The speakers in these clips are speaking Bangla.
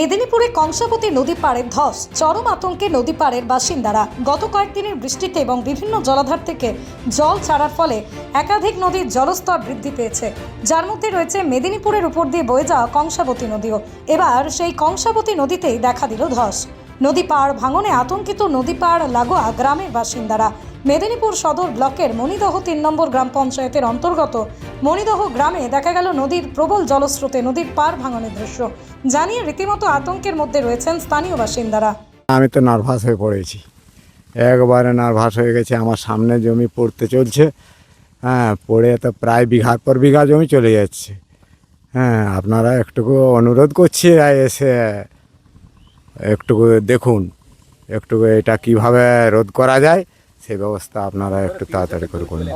মেদিনীপুরে কংসাবতী নদী পাড়ের ধস, চরম আতঙ্কে নদী পাড়ের বাসিন্দারা। গত কয়েকদিনের বৃষ্টিতে এবং বিভিন্ন জলাধার থেকে জল ছাড়ার ফলে একাধিক নদীর জলস্তর বৃদ্ধি পেয়েছে। যার মধ্যে রয়েছে মেদিনীপুরের উপর দিয়ে বয়ে যাওয়া কংসাবতী নদীও। এবার সেই কংসাবতী নদীতেই দেখা দিল ধস। নদী পাড় ভাঙনে আতঙ্কিত নদী পাড় লাগোয়া গ্রামের বাসিন্দারা। মেদিনীপুর সদর ব্লকের মণিদহ তিন নম্বর গ্রাম পঞ্চায়েতের অন্তর্গত মণিদহ গ্রামে দেখা গেল নদীর প্রবল জলস্রোতে নদীর পার ভাঙনের দৃশ্য। জানিয়ে রীতিমতো আতঙ্কের মধ্যে রয়েছেন স্থানীয় বাসিন্দারা। আমি তো নার্ভাস হয়ে পড়েছি। একবারে নার্ভাস হয়ে গেছে। আমার সামনে জমি পড়তে চলছে। হ্যাঁ পড়ে তো প্রায় বিঘার পর বিঘা জমি চলে যাচ্ছে। হ্যাঁ আপনারা একটুকু অনুরোধ করছি এসে একটুকু দেখুন। একটুকু এটা কীভাবে রোধ করা যায়? সেই ব্যবস্থা আপনারা একটু তাড়াতাড়ি করে করুন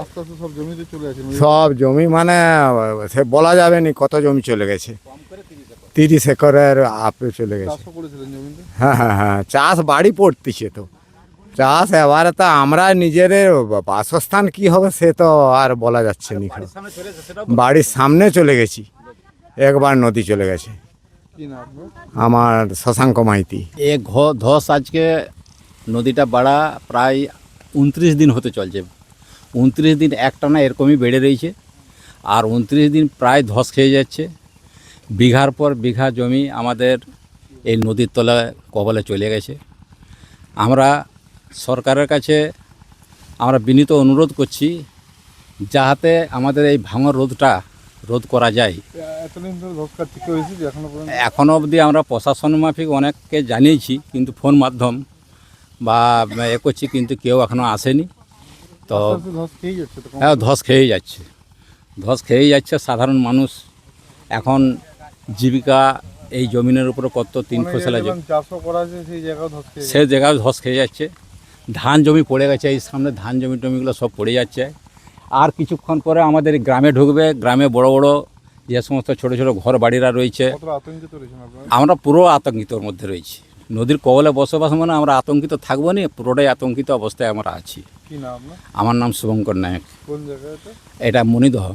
সব জমি মানে সে বলা যাবে না কত জমি চলে গেছে। তিরিশ একরের আপে চলে গেছে। হ্যাঁ হ্যাঁ হ্যাঁ চাষ বাড়ি পড়তেছে তো। চাষ এবারে তো আমরা নিজের বাসস্থান কি হবে সে তো আর বলা যাচ্ছে না। বাড়ির সামনে চলে গেছি একবার নদী চলে গেছে। কি না আপনার? আমার শশাঙ্ক মাইতি। এ ঘ- ধস আজকে নদীটা বাড়া প্রায় উনত্রিশ দিন হতে চলছে। উনত্রিশ দিন একটানা এরকমই বেড়ে রয়েছে। আর উনত্রিশ দিন প্রায় ধস খেয়ে যাচ্ছে। বিঘার পর বিঘা জমি আমাদের এই নদীর তলায় কবলে চলে গেছে। আমরা সরকারের কাছে আমরা বিনীত অনুরোধ করছি যাহাতে আমাদের এই ভাঙর রোধটা রোধ করা যায়। এখনও অবধি আমরা প্রশাসন মাফিক অনেককে জানিয়েছি কিন্তু ফোন মাধ্যম বা এ করছি কিন্তু কেউ এখনও আসেনি। তো আস্তে ধস খেয়ে যাচ্ছে হ্যাঁ ধস খেয়েই যাচ্ছে। ধস খেয়েই যাচ্ছে সাধারণ মানুষ এখন জীবিকা এই জমিনের উপরে কত তিন ফসলা খেয়ে সে জায়গায় ধস খেয়ে যাচ্ছে। ধান জমি পড়ে গেছে এই সামনে ধান জমি টমিগুলো সব পড়ে যাচ্ছে। আর কিছুক্ষণ পরে আমাদের গ্রামে ঢুকবে গ্রামে বড় বড় যে সমস্ত ছোট ছোট ঘর বাড়িরা রয়েছে আমরা পুরো আতঙ্কিতর মধ্যে রয়েছি। নদীর কবলে বসবাস মানে আমরা আতঙ্কিত থাকব না পুরোটাই আতঙ্কিত অবস্থায় আমরা আছি। আমার নাম শুভঙ্কর নায়ক। এটা Monidaha.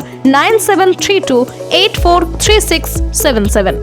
nine seven three two eight four three six seven seven